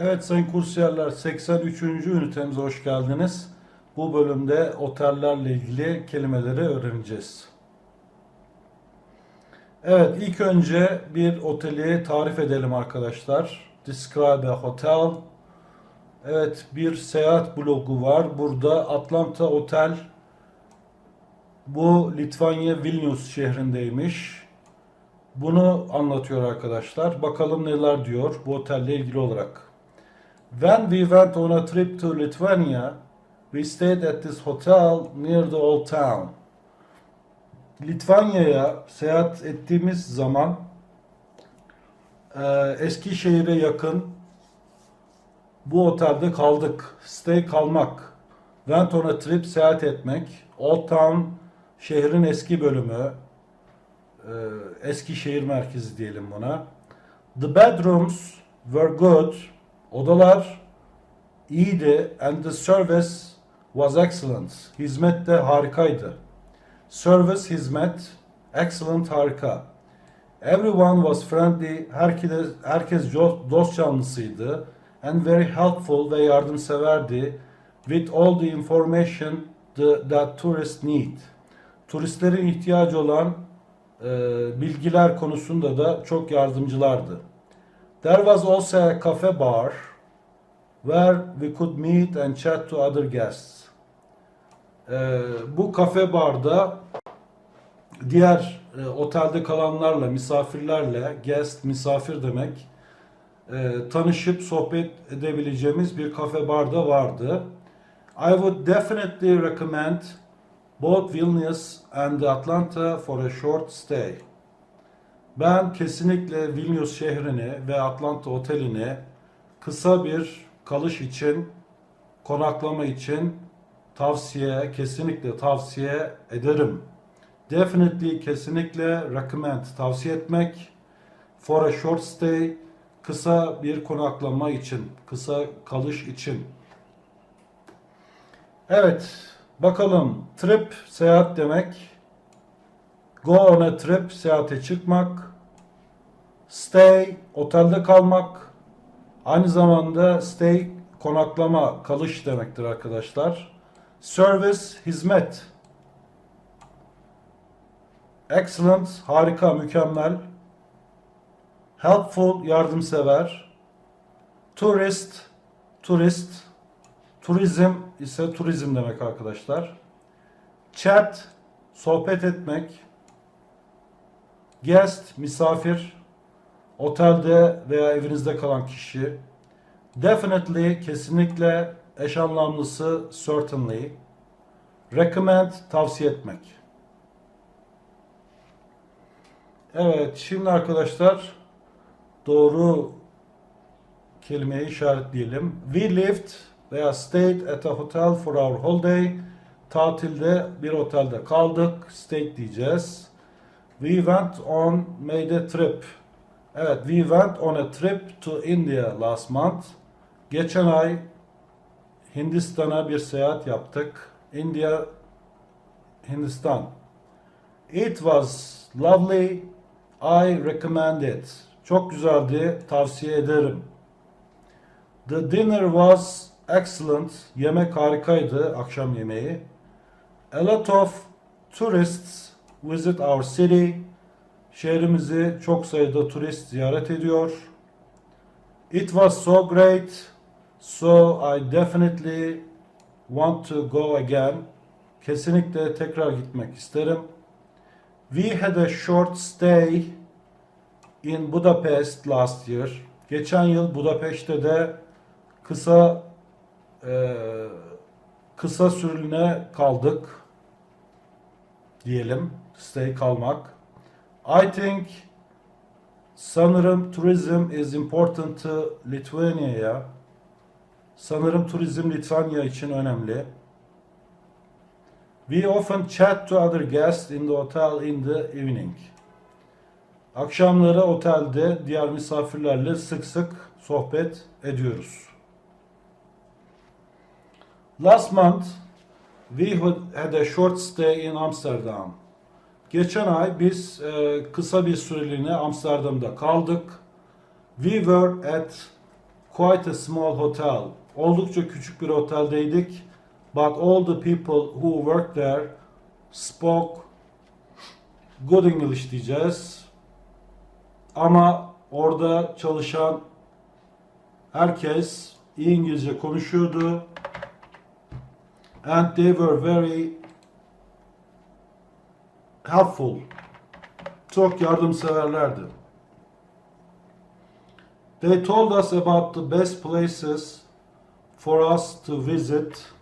Evet sayın kursiyerler 83. ünitemize hoş geldiniz. Bu bölümde otellerle ilgili kelimeleri öğreneceğiz. Evet ilk önce bir oteli tarif edelim arkadaşlar. Describe a hotel. Evet bir seyahat blogu var. Burada Atlanta Otel bu Litvanya Vilnius şehrindeymiş. Bunu anlatıyor arkadaşlar. Bakalım neler diyor bu otelle ilgili olarak. When we went on a trip to Lithuania, we stayed at this hotel near the old town. Litvanya'ya seyahat ettiğimiz zaman e, Eskişehir'e yakın bu otelde kaldık. Stay kalmak. Went on a trip seyahat etmek. Old Town şehrin eski bölümü. E, Eskişehir merkezi diyelim buna. The bedrooms were good. Odalar iyiydi and the service was excellent. Hizmet de harikaydı. Service hizmet, excellent harika. Everyone was friendly. Herkes, herkes dost canlısıydı. And very helpful ve yardımseverdi. With all the information the, that tourists need. Turistlerin ihtiyacı olan e, bilgiler konusunda da çok yardımcılardı. There was also a cafe bar where we could meet and chat to other guests. Ee, bu kafe barda diğer e, otelde kalanlarla, misafirlerle, guest, misafir demek, e, tanışıp sohbet edebileceğimiz bir kafe barda vardı. I would definitely recommend both Vilnius and Atlanta for a short stay. Ben kesinlikle Vilnius şehrini ve Atlanta otelini kısa bir kalış için, konaklama için tavsiye, kesinlikle tavsiye ederim. Definitely, kesinlikle recommend, tavsiye etmek. For a short stay, kısa bir konaklama için, kısa kalış için. Evet, bakalım. Trip, seyahat demek. Go on a trip, seyahate çıkmak. Stay, otelde kalmak. Aynı zamanda stay, konaklama, kalış demektir arkadaşlar. Service, hizmet. Excellent, harika, mükemmel. Helpful, yardımsever. Tourist, turist. Turizm ise turizm demek arkadaşlar. Chat, sohbet etmek. Guest, misafir. Otelde veya evinizde kalan kişi. Definitely, kesinlikle, eş anlamlısı certainly. Recommend, tavsiye etmek. Evet, şimdi arkadaşlar doğru kelimeyi işaretleyelim. We lived veya stayed at a hotel for our holiday. Tatilde bir otelde kaldık. Stayed diyeceğiz. We went on made a trip. Evet, we went on a trip to India last month. Geçen ay Hindistan'a bir seyahat yaptık. India, Hindistan. It was lovely. I recommend it. Çok güzeldi. Tavsiye ederim. The dinner was excellent. Yemek harikaydı. Akşam yemeği. A lot of tourists visit our city. Şehrimizi çok sayıda turist ziyaret ediyor. It was so great. So I definitely want to go again. Kesinlikle tekrar gitmek isterim. We had a short stay in Budapest last year. Geçen yıl Budapeşte de kısa e, kısa süreliğine kaldık diyelim. Stay kalmak. I think sanırım tourism is important to Lithuania'ya. Sanırım turizm Litvanya için önemli. We often chat to other guests in the hotel in the evening. Akşamları otelde diğer misafirlerle sık sık sohbet ediyoruz. Last month we had a short stay in Amsterdam. Geçen ay biz e, kısa bir süreliğine Amsterdam'da kaldık. We were at quite a small hotel. Oldukça küçük bir oteldeydik. But all the people who worked there spoke good English diyeceğiz. Ama orada çalışan herkes iyi İngilizce konuşuyordu. And they were very helpful. Çok yardımseverlerdi. They told us about the best places for us to visit.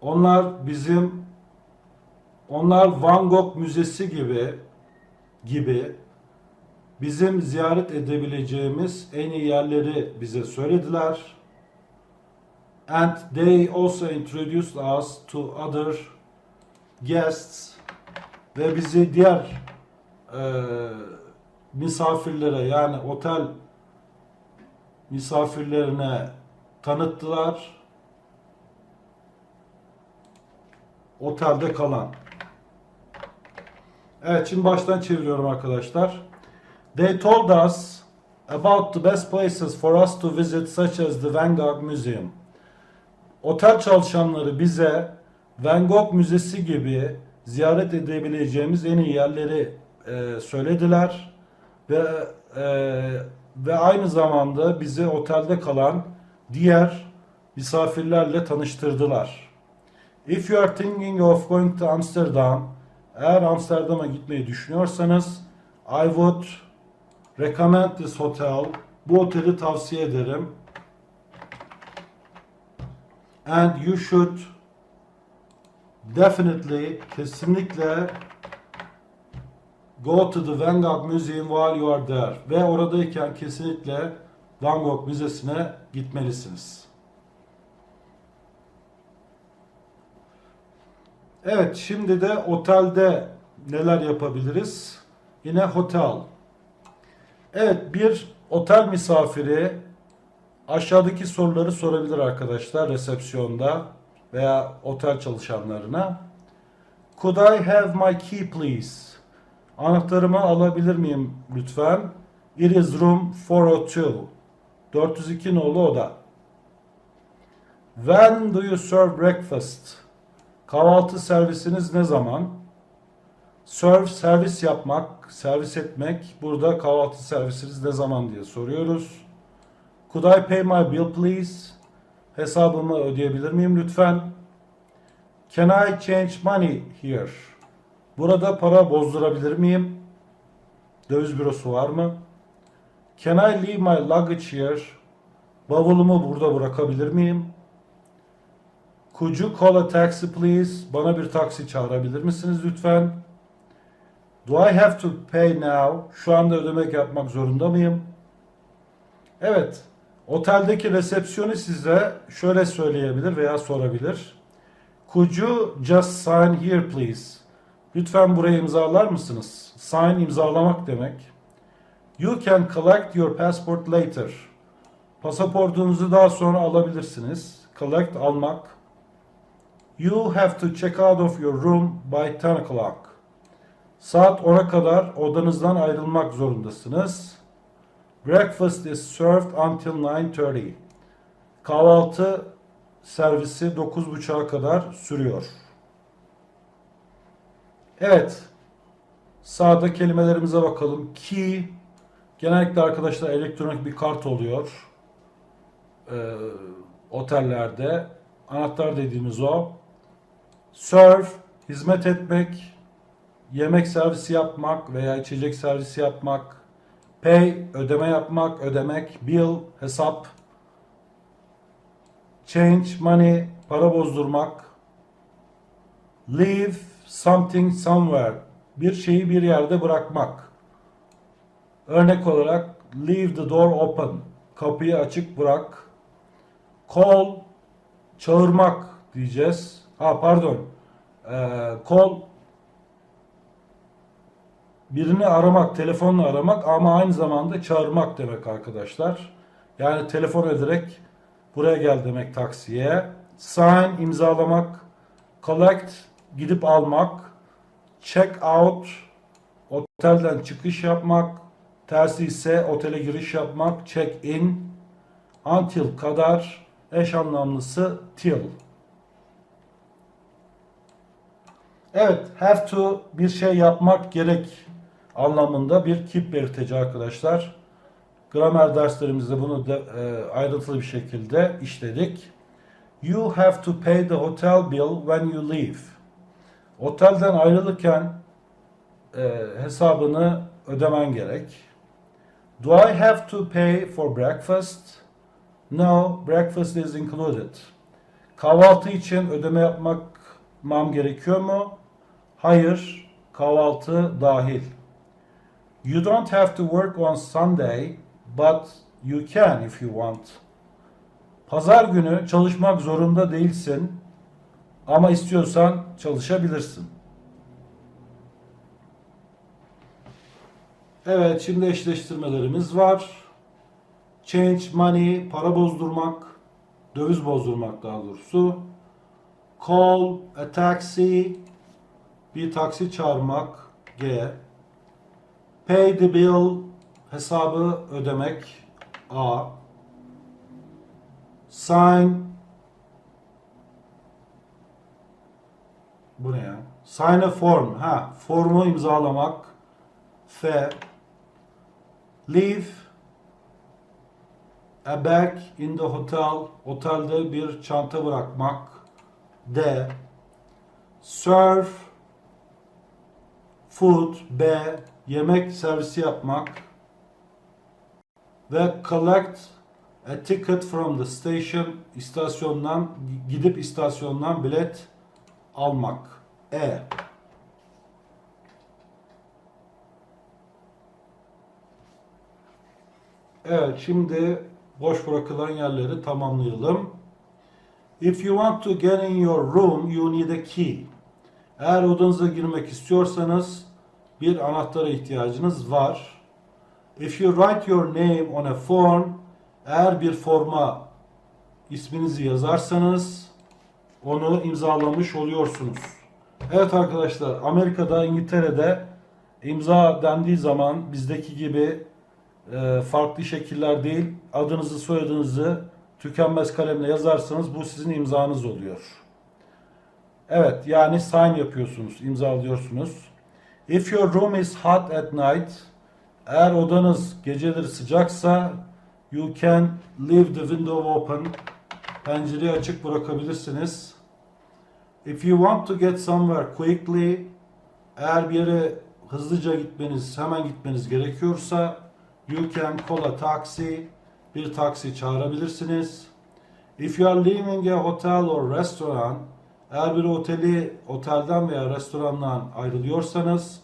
Onlar bizim onlar Van Gogh Müzesi gibi gibi bizim ziyaret edebileceğimiz en iyi yerleri bize söylediler. And they also introduced us to other guests ve bizi diğer eee, misafirlere yani otel misafirlerine tanıttılar. Otelde kalan. Evet şimdi baştan çeviriyorum arkadaşlar. They told us about the best places for us to visit such as the Van Gogh Museum. Otel çalışanları bize Van Gogh Müzesi gibi ziyaret edebileceğimiz en iyi yerleri e, söylediler ve e, ve aynı zamanda bizi otelde kalan diğer misafirlerle tanıştırdılar. If you are thinking of going to Amsterdam, eğer Amsterdam'a gitmeyi düşünüyorsanız, I would recommend this hotel. Bu oteli tavsiye ederim. And you should definitely, kesinlikle go to the Van Gogh Museum while you are there. Ve oradayken kesinlikle Van Gogh Müzesi'ne gitmelisiniz. Evet, şimdi de otelde neler yapabiliriz? Yine hotel. Evet, bir otel misafiri aşağıdaki soruları sorabilir arkadaşlar resepsiyonda veya otel çalışanlarına. Could I have my key please? Anahtarımı alabilir miyim lütfen? It is room 402. 402 nolu oda. When do you serve breakfast? Kahvaltı servisiniz ne zaman? Serve servis yapmak, servis etmek. Burada kahvaltı servisiniz ne zaman diye soruyoruz. Could I pay my bill please? Hesabımı ödeyebilir miyim lütfen? Can I change money here? Burada para bozdurabilir miyim? Döviz bürosu var mı? Can I leave my luggage here? Bavulumu burada bırakabilir miyim? Could you call a taxi please? Bana bir taksi çağırabilir misiniz lütfen? Do I have to pay now? Şu anda ödemek yapmak zorunda mıyım? Evet. Oteldeki resepsiyonist size şöyle söyleyebilir veya sorabilir. Could you just sign here please? Lütfen buraya imzalar mısınız? Sign imzalamak demek. You can collect your passport later. Pasaportunuzu daha sonra alabilirsiniz. Collect almak. You have to check out of your room by 10 o'clock. Saat 10'a kadar odanızdan ayrılmak zorundasınız. Breakfast is served until 9.30. Kahvaltı servisi 9.30'a kadar sürüyor. Evet. Sağda kelimelerimize bakalım. Key genellikle arkadaşlar elektronik bir kart oluyor. Ee, otellerde. Anahtar dediğimiz o. Serve hizmet etmek, yemek servisi yapmak veya içecek servisi yapmak. Pay ödeme yapmak, ödemek. Bill hesap. Change money para bozdurmak. Leave something somewhere bir şeyi bir yerde bırakmak. Örnek olarak leave the door open kapıyı açık bırak. Call çağırmak diyeceğiz. Ha pardon. Ee, call birini aramak, telefonla aramak ama aynı zamanda çağırmak demek arkadaşlar. Yani telefon ederek buraya gel demek taksiye. Sign imzalamak, collect gidip almak, check out otelden çıkış yapmak, tersi ise otele giriş yapmak, check in Until kadar. Eş anlamlısı till. Evet, have to bir şey yapmak gerek anlamında bir keep belirteci arkadaşlar. Gramer derslerimizde bunu da, e, ayrıntılı bir şekilde işledik. You have to pay the hotel bill when you leave. Otelden ayrılırken e, hesabını ödemen gerek. Do I have to pay for breakfast? No, breakfast is included. Kahvaltı için ödeme yapmam gerekiyor mu? Hayır, kahvaltı dahil. You don't have to work on Sunday, but you can if you want. Pazar günü çalışmak zorunda değilsin ama istiyorsan çalışabilirsin. Evet, şimdi eşleştirmelerimiz var. Change money, para bozdurmak, döviz bozdurmak daha doğrusu. Call a taxi, bir taksi çağırmak, G. Pay the bill, hesabı ödemek, A. Sign, bu ne ya? Sign a form, ha, formu imzalamak, F. Leave a bag in the hotel. Otelde bir çanta bırakmak. D. Serve food. B. Yemek servisi yapmak. Ve collect a ticket from the station. İstasyondan gidip istasyondan bilet almak. E. Evet şimdi boş bırakılan yerleri tamamlayalım. If you want to get in your room, you need a key. Eğer odanıza girmek istiyorsanız bir anahtara ihtiyacınız var. If you write your name on a form, eğer bir forma isminizi yazarsanız onu imzalamış oluyorsunuz. Evet arkadaşlar Amerika'da, İngiltere'de imza dendiği zaman bizdeki gibi e, farklı şekiller değil adınızı soyadınızı tükenmez kalemle yazarsanız bu sizin imzanız oluyor. Evet yani sign yapıyorsunuz, imzalıyorsunuz. If your room is hot at night, eğer odanız geceleri sıcaksa you can leave the window open. Pencereyi açık bırakabilirsiniz. If you want to get somewhere quickly, eğer bir yere hızlıca gitmeniz, hemen gitmeniz gerekiyorsa you can call a taxi. Bir taksi çağırabilirsiniz. If you are leaving a hotel or restaurant, eğer bir oteli, otelden veya restorandan ayrılıyorsanız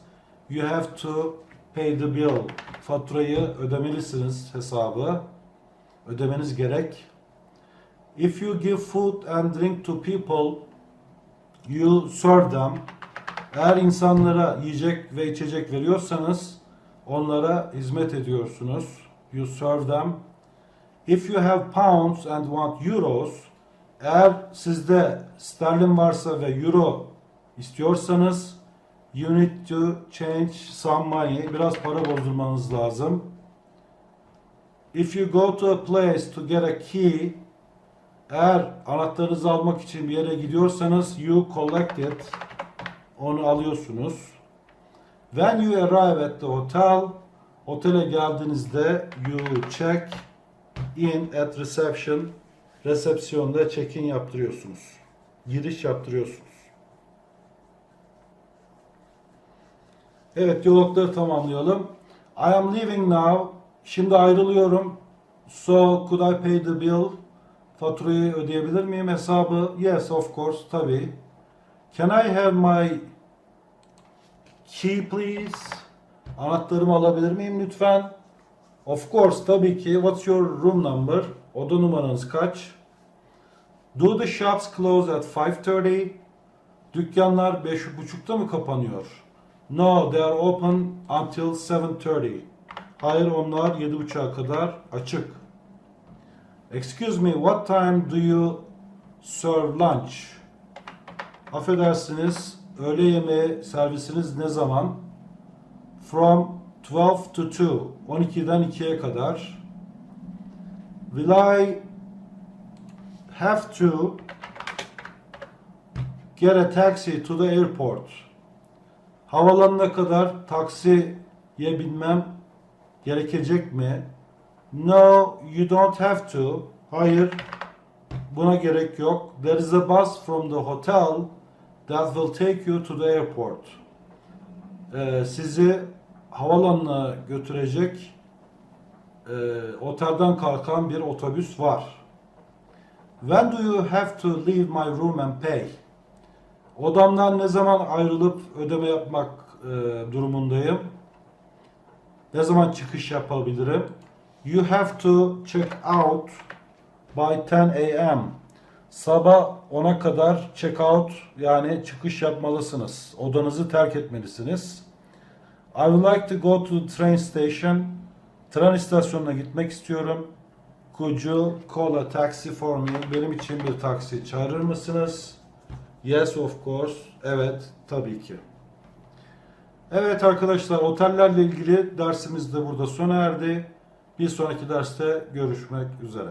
you have to pay the bill. Faturayı ödemelisiniz hesabı. Ödemeniz gerek. If you give food and drink to people, you serve them. Eğer insanlara yiyecek ve içecek veriyorsanız onlara hizmet ediyorsunuz. You serve them. If you have pounds and want euros, eğer sizde sterlin varsa ve euro istiyorsanız you need to change some money. Biraz para bozdurmanız lazım. If you go to a place to get a key, eğer anahtarınızı almak için bir yere gidiyorsanız you collect it. Onu alıyorsunuz. When you arrive at the hotel, otele geldiğinizde you check in at reception. Resepsiyonda check-in yaptırıyorsunuz. Giriş yaptırıyorsunuz. Evet, diyalogları tamamlayalım. I am leaving now. Şimdi ayrılıyorum. So, could I pay the bill? Faturayı ödeyebilir miyim hesabı? Yes, of course, tabii. Can I have my key please? Anahtarımı alabilir miyim lütfen? Of course, tabii ki. What's your room number? Oda numaranız kaç? Do the shops close at 5.30? Dükkanlar 5.30'da mı kapanıyor? No, they are open until 7.30. Hayır, onlar 7.30'a kadar açık. Excuse me, what time do you serve lunch? Affedersiniz, öğle yemeği servisiniz ne zaman? From 12 to 2, 12'den 2'ye kadar. Will I have to get a taxi to the airport? Havalanına kadar taksiye binmem gerekecek mi? No, you don't have to. Hayır, buna gerek yok. There is a bus from the hotel that will take you to the airport. Ee, sizi havalanına götürecek e, otelden kalkan bir otobüs var. When do you have to leave my room and pay? Odamdan ne zaman ayrılıp ödeme yapmak e, durumundayım? Ne zaman çıkış yapabilirim? You have to check out by 10 a.m. Sabah 10'a kadar check out yani çıkış yapmalısınız. Odanızı terk etmelisiniz. I would like to go to the train station. Tren istasyonuna gitmek istiyorum. Could you call a taxi for me? Benim için bir taksi çağırır mısınız? Yes of course. Evet, tabii ki. Evet arkadaşlar, otellerle ilgili dersimiz de burada sona erdi. Bir sonraki derste görüşmek üzere.